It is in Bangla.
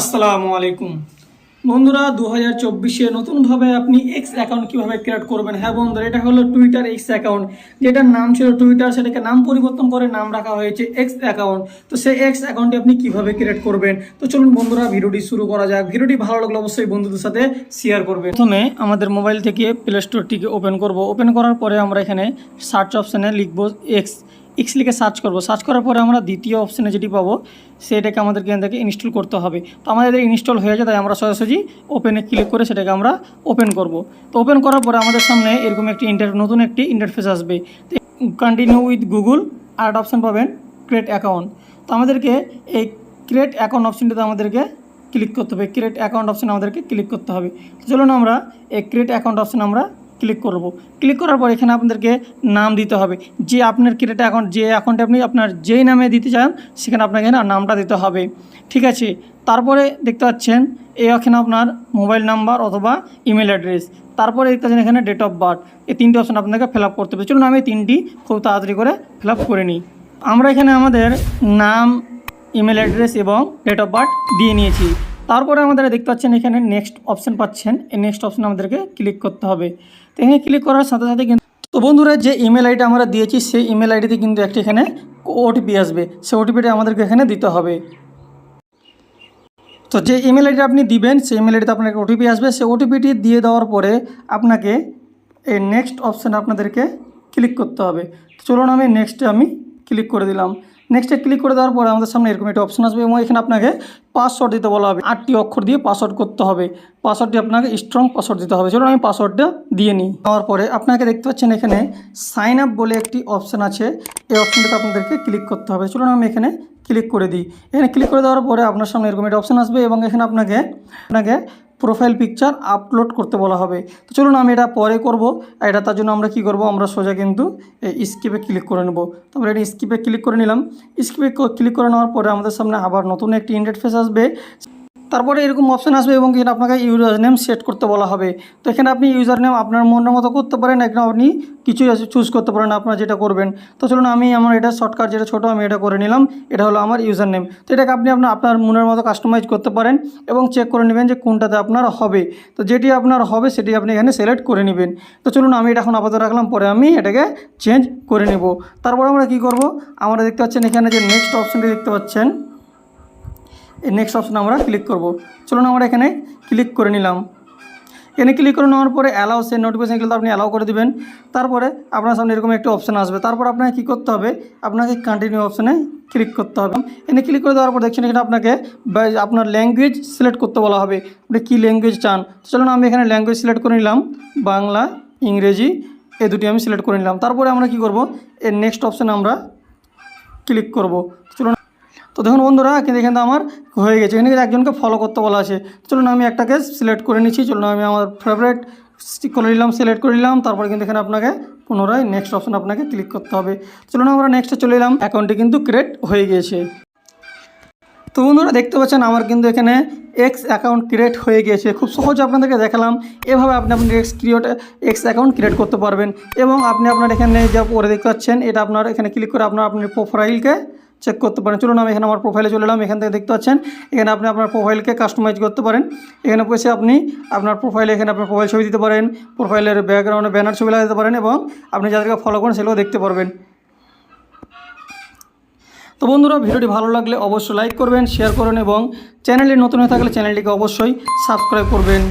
আসসালামু আলাইকুম। বন্ধুরা দু হাজার চব্বিশে নতুনভাবে আপনি এক্স অ্যাকাউন্ট কীভাবে ক্রিয়েট করবেন? হ্যাঁ বন্ধুরা, এটা হলো টুইটার এক্স অ্যাকাউন্ট যেটার নাম ছিল টুইটার সেটাকে নাম পরিবর্তন করে নাম রাখা হয়েছে এক্স অ্যাকাউন্ট তো সেই এক্স অ্যাকাউন্টটি আপনি কীভাবে ক্রিয়েট করবেন? তো চলুন বন্ধুরা, ভিডিওটি শুরু করা যাক। ভিডিওটি ভালো লাগলে অবশ্যই বন্ধুদের সাথে শেয়ার করবেন। প্রথমে আমাদের মোবাইল থেকে প্লে স্টোরটিকে ওপেন করব। ওপেন করার পরে আমরা এখানে সার্চ অপশানে লিখব এক্স এক্স লিখে সার্চ করব। সার্চ করার পরে আমরা দ্বিতীয় অপশানে যেটি পাবো, সেটাকে আমাদেরকে এখান ইনস্টল করতে হবে। তো আমাদের ইনস্টল হয়ে যায়, তাই আমরা সোজাসুজি ওপেনে ক্লিক করে সেটাকে আমরা ওপেন করব। তো ওপেন করার পরে আমাদের সামনে এরকম একটি ইন্টার নতুন একটি ইন্টারফেস আসবে। কন্টিনিউ উইথ গুগল আর্ট অপশান পাবেন ক্রিয়েট অ্যাকাউন্ট তো আমাদেরকে এই ক্রিয়েট অ্যাকাউন্ট অপশানটিতে আমাদেরকে ক্লিক করতে হবে। ক্রিয়েট অ্যাকাউন্ট অপশানে আমাদেরকে ক্লিক করতে হবে। চলুন আমরা এই ক্রিয়েট অ্যাকাউন্ট অপশান আমরা ক্লিক করব। ক্লিক করার পর এখানে আপনাদেরকে নাম দিতে হবে। যে আপনার ক্রিয়েট অ্যাকাউন্ট যে অ্যাকাউন্টে আপনি আপনার যেই নামে দিতে চান, সেখানে আপনাকে না নামটা দিতে হবে। ঠিক আছে? তারপরে দেখতে পাচ্ছেন, এই এখানে আপনার মোবাইল নাম্বার অথবা ইমেল অ্যাড্রেস তারপরে দেখতে পাচ্ছেন এখানে ডেট অফ বার্থ এই তিনটি অপশান আপনাকে ফিল করতে হবে। চলুন আমি তিনটি খুব তাড়াতাড়ি করে ফিল আপ করে নিই। আমরা এখানে আমাদের নাম ইমেল অ্যাড্রেস এবং ডেট অফ বার্থ দিয়ে নিয়েছি। তারপরে আমাদের দেখতে পাচ্ছেন এখানে নেক্সট অপশান পাচ্ছেন। এই নেক্সট অপশান আমাদেরকে ক্লিক করতে হবে। তো এখানে ক্লিক করার সাথে সাথে কিন্তু তো বন্ধুরা, যে ইমেল আইডি আমরা দিয়েছি, সেই ইমেল আইডিতে কিন্তু একটি এখানে ওটিপি আসবে। সেই ওটিপিটা আমাদেরকে এখানে দিতে হবে। তো যে ইমেল আইডি আপনি দিবেন, সেই ইমেল আইডিতে আপনাকে ওটিপি আসবে। সেই ওটিপিটি দিয়ে দেওয়ার পরে আপনাকে এই নেক্সট অপশানে আপনাদেরকে ক্লিক করতে হবে। চলুন আমি নেক্সটে আমি ক্লিক করে দিলাম। নেক্সটে ক্লিক করে দেওয়ার পরে আমাদের সামনে এরকম একটা অপশন আসবে এবং এখানে আপনাকে পাসওয়ার্ড দিতে বলা হবে। আটটি অক্ষর দিয়ে পাসওয়ার্ড করতে হবে। পাসওয়ার্ডটি আপনাকে স্ট্রং পাসওয়ার্ড দিতে হবে। চলুন আমি পাসওয়ার্ডটা দিয়ে নিই। দেওয়ার পরে আপনাকে দেখতে পাচ্ছেন এখানে সাইন আপ বলে একটি অপশান আছে। এই অপশানটাতে আপনাদেরকে ক্লিক করতে হবে। চলুন আমি এখানে ক্লিক করে দিই। এখানে ক্লিক করে দেওয়ার পরে আপনার সামনে এরকম একটা অপশান আসবে এবং এখানে আপনাকে আপনাকে প্রোফাইল পিকচার আপলোড করতে বলা হবে। তো চলুন আমি এটা পরে করব। এটা তার জন্য আমরা কি করব? আমরা সোজা কিন্তু স্কিপে ক্লিক করে নেব। তারপরে এটা স্কিপে ক্লিক করে নিলাম। স্কিপে ক্লিক করে নেওয়ার পরে আমাদের সামনে আবার নতুন একটি ইন্টারফেস আসবে। তারপরে এরকম অপশান আসবে এবং এখানে আপনাকে ইউজার নেম সেট করতে বলা হবে। তো এখানে আপনি ইউজার নেম আপনার মনের মতো করতে পারেন, এখানে আপনি কিছু চুজ করতে পারেন আপনার যেটা করবেন। তো চলুন আমি আমার এটা শর্টকাট যেটা ছোটো, আমি এটা করে নিলাম, এটা হলো আমার ইউজার নেম তো এটাকে আপনি আপনার আপনার মনের মতো কাস্টমাইজ করতে পারেন এবং চেক করে নেবেন যে কোনটাতে আপনার হবে। তো যেটি আপনার হবে, সেটি আপনি এখানে সিলেক্ট করে নেবেন। তো চলুন আমি এটা এখন আপাতত রাখলাম, পরে আমি এটাকে চেঞ্জ করে নেব। তারপর আমরা কি করব? আমরা দেখতে পাচ্ছেন এখানে যে নেক্সট অপশানটি দেখতে পাচ্ছেন। নেক্সট অপশানে আমরা ক্লিক করব। চলুন আমরা এখানে ক্লিক করে নিলাম। এখানে ক্লিক করে নেওয়ার পরে অ্যালাউ সে নোটিফিকেশান কিন্তু আপনি অ্যালাউ করে দেবেন। তারপরে আপনার সামনে এরকম একটা অপশান আসবে। তারপর আপনাকে কী করতে হবে? আপনাকে কন্টিনিউ অপশানে ক্লিক করতে হবে। এখানে ক্লিক করে দেওয়ার পর দেখছেন এখানে আপনাকে আপনার ল্যাঙ্গুয়েজ সিলেক্ট করতে বলা হবে। আপনি কী ল্যাঙ্গুয়েজ চান? চলুন আমি এখানে ল্যাঙ্গুয়েজ সিলেক্ট করে নিলাম। বাংলা, ইংরেজি, এই দুটি আমি সিলেক্ট করে নিলাম। তারপরে আমরা কি করব? এর নেক্সট অপশানে আমরা ক্লিক করব। চলুন দেখুন বন্ধুরা, কিন্তু এখানে আমার হয়ে গেছে। এখানে একজনকে ফলো করতে বলা আছে। চলুন আমি একটাকে সিলেক্ট করে নিচ্ছি। চলুন আমি আমার ফেভারিট করে নিলাম সিলেক্ট করে নিলাম। তারপরে কিন্তু এখানে আপনাকে পুনরায় নেক্সট অপশন আপনাকে ক্লিক করতে হবে। চলুন আমরা নেক্সটে চলে এলাম। অ্যাকাউন্টটি কিন্তু ক্রিয়েট হয়ে গিয়েছে তো বন্ধুরা, দেখতে পাচ্ছেন আমার কিন্তু এখানে এক্স অ্যাকাউন্ট ক্রিয়েট হয়ে গিয়েছে খুব সহজে আপনাদেরকে দেখালাম। এভাবে আপনি আপনার X create X account create করতে পারবেন। এবং আপনি আপনার এখানে যা পরে দেখতে পাচ্ছেন, এটা আপনার এখানে ক্লিক করে আপনার আপনার প্রোফাইলকে চেক করতে পারেন। চলুন আমি এখানে আমার প্রোফাইলে চলে এলাম। এখান থেকে দেখতে পাচ্ছেন, এখানে আপনি আপনার প্রোফাইলকে কাস্টমাইজ করতে পারেন। এখানে বসে আপনি আপনার প্রোফাইলে এখানে আপনার প্রোফাইল ছবি দিতে পারেন প্রোফাইলের ব্যাকগ্রাউন্ডে ব্যানার ছবি লাগাতে পারেন এবং আপনি যাদেরকে ফলো করেন সেগুলো দেখতে পারবেন। তো বন্ধুরা, ভিডিওটি ভালো লাগলে অবশ্যই লাইক করবেন শেয়ার করবেন এবং চ্যানেলে নতুন হয়ে থাকলে চ্যানেলটিকে অবশ্যই সাবস্ক্রাইব করবেন।